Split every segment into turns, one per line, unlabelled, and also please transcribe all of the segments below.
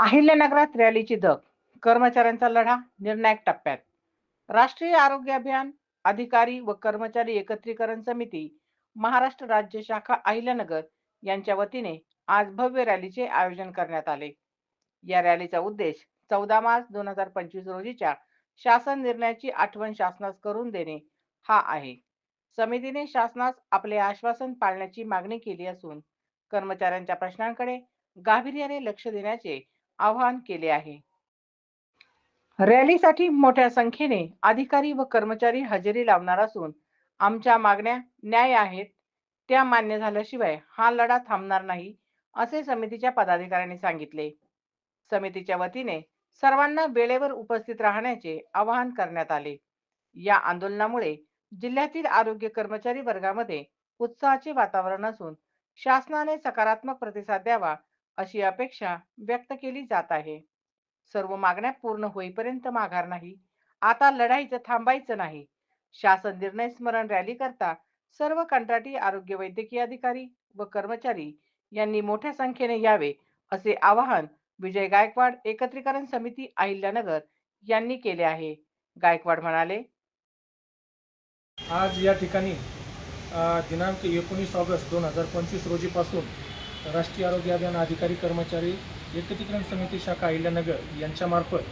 अहिल्यानगरात रॅलीची धग कर्मचाऱ्यांचा लढा निर्णायक टप्प्यात. राष्ट्रीय आरोग्य अभियान अधिकारी व कर्मचारी एकत्रीकरण समिती महाराष्ट्र राज्य शाखा अहिल्यानगर यांच्या वतीने आज भव्य रॅलीचे आयोजन करण्यात आले. या रॅलीचा उद्देश चौदा मार्च दोन हजार पंचवीस रोजीच्या शासन निर्णयाची आठवण शासनास करून देणे हा आहे. समितीने शासनास आपले आश्वासन पाळण्याची मागणी केली असून कर्मचाऱ्यांच्या प्रश्नांकडे गांभीर्याने लक्ष देण्याचे आवाहन केले आहे. रॅलीसाठी मोठ्या संख्येने अधिकारी व कर्मचारी हजेरी लावणार असून आमच्या मागण्या न्याय आहेत. त्या मान्य झाल्याशिवाय हा लढा थांबणार नाही असे समितीच्या पदाधिकाऱ्यांनी सांगितले. समितीच्या वतीने सर्वांना वेळेवर उपस्थित राहण्याचे आवाहन करण्यात आले. या आंदोलनामुळे जिल्ह्यातील आरोग्य कर्मचारी वर्गामध्ये उत्साहाचे वातावरण असून शासनाने सकारात्मक प्रतिसाद द्यावा अशी अपेक्षा व्यक्त केली जात आहे. सर्व मागण्या पूर्ण होईपर्यंत माघार नाही. आता लढाईचं थांबायचं नाही. शासन निर्णय स्मरण रॅली करता सर्व कंत्राटी आरोग्य वैद्यकीय अधिकारी व कर्मचारी यांनी मोठ्या संख्येने यावे असे आवाहन विजय गायकवाड एकत्रीकरण समिती अहिल्यानगर यांनी केले आहे. गायकवाड म्हणाले
आज या ठिकाणी दिनांक एकोणीस ऑगस्ट दोन हजार पंचवीस रोजीपासून राष्ट्रीय आरोग्य अभियान अधिकारी कर्मचारी एकत्रीकरण समिती शाखा अहिल्यानगर यांच्यामार्फत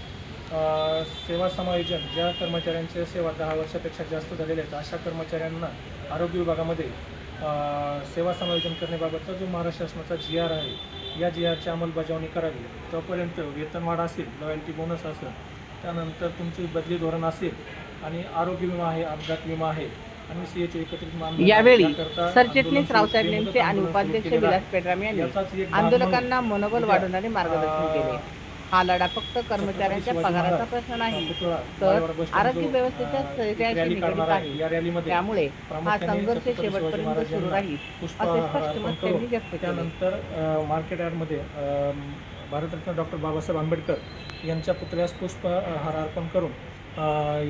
सेवा समायोजन ज्या कर्मचाऱ्यांच्या सेवा दहा वर्षापेक्षा जास्त झालेल्या आहेत अशा कर्मचाऱ्यांना आरोग्य विभागामध्ये सेवा समायोजन करण्याबाबतचा जो महाराष्ट्र शासनाचा जी आर आहे या जी आरची अंमलबजावणी करावी. तोपर्यंत वेतनवाढ असेल लॉयल्टी बोनस असेल त्यानंतर तुमची बदली धोरण असेल आणि आरोग्य विमा आहे अपघात विमा आहे आणि सी एच एकत्रित आहे.
यावेळी सरचिटणीस रावसाहेब नेमसे आणि उपाध्यक्ष विलास
आहे.
पेडराम यांनी आंदोलकांना मनोबल वाढवणारे मार्गदर्शन केले हा लढा फक्त कर्मचाऱ्यांच्या पगाराचा प्रश्न नाही तर आरोग्य व्यवस्थेच्या स्थैर्याशी निगडीत आहे. त्यामुळे हा संघर्ष शेवटपर्यंत सुरू राहील असे स्पष्ट मत त्यांनी व्यक्त केले
मार्केट यार्डमध्ये भारतरत्न डॉक्टर बाबासाहेब आंबेडकर यांच्या पुतळ्यास पुष्पहार अर्पण करून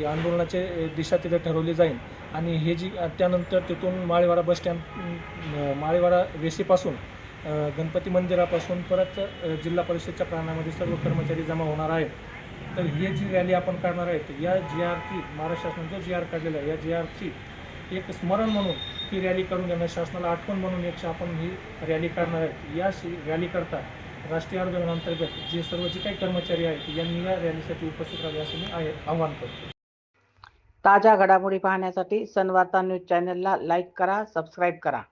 या आंदोलनाचे दिशा तिथे ठरवली जाईल. आणि हे जी त्यानंतर तिथून माळेवाडा बस स्टँड माळेवाडा वेशीपासून गणपती मंदिरापासून परत जिल्हा परिषदच्या प्रांगणामध्ये सर्व कर्मचारी जमा होणार आहेत. तर ही जी रॅली आपण काढणार आहेत या जी आरची महाराष्ट्र शासनाने जो जी आर काढलेला आहे या जी आरची एक स्मरण म्हणून ही रॅली करून देणं शासनाला आठवण म्हणून एक आपण ही रॅली काढणार आहेत. या रॅली करता राष्ट्रीय आरोग्य अंतर्गत जे सर्व जे काही कर्मचारी आहेत यांनी या रॅलीसाठी उपस्थित राहावे असे मी आहे- आवाहन करतो.
ताज्या घडामोडी पाहण्यासाठी सनवार्ता न्यूज चॅनलला लाईक करा सबस्क्राईब करा.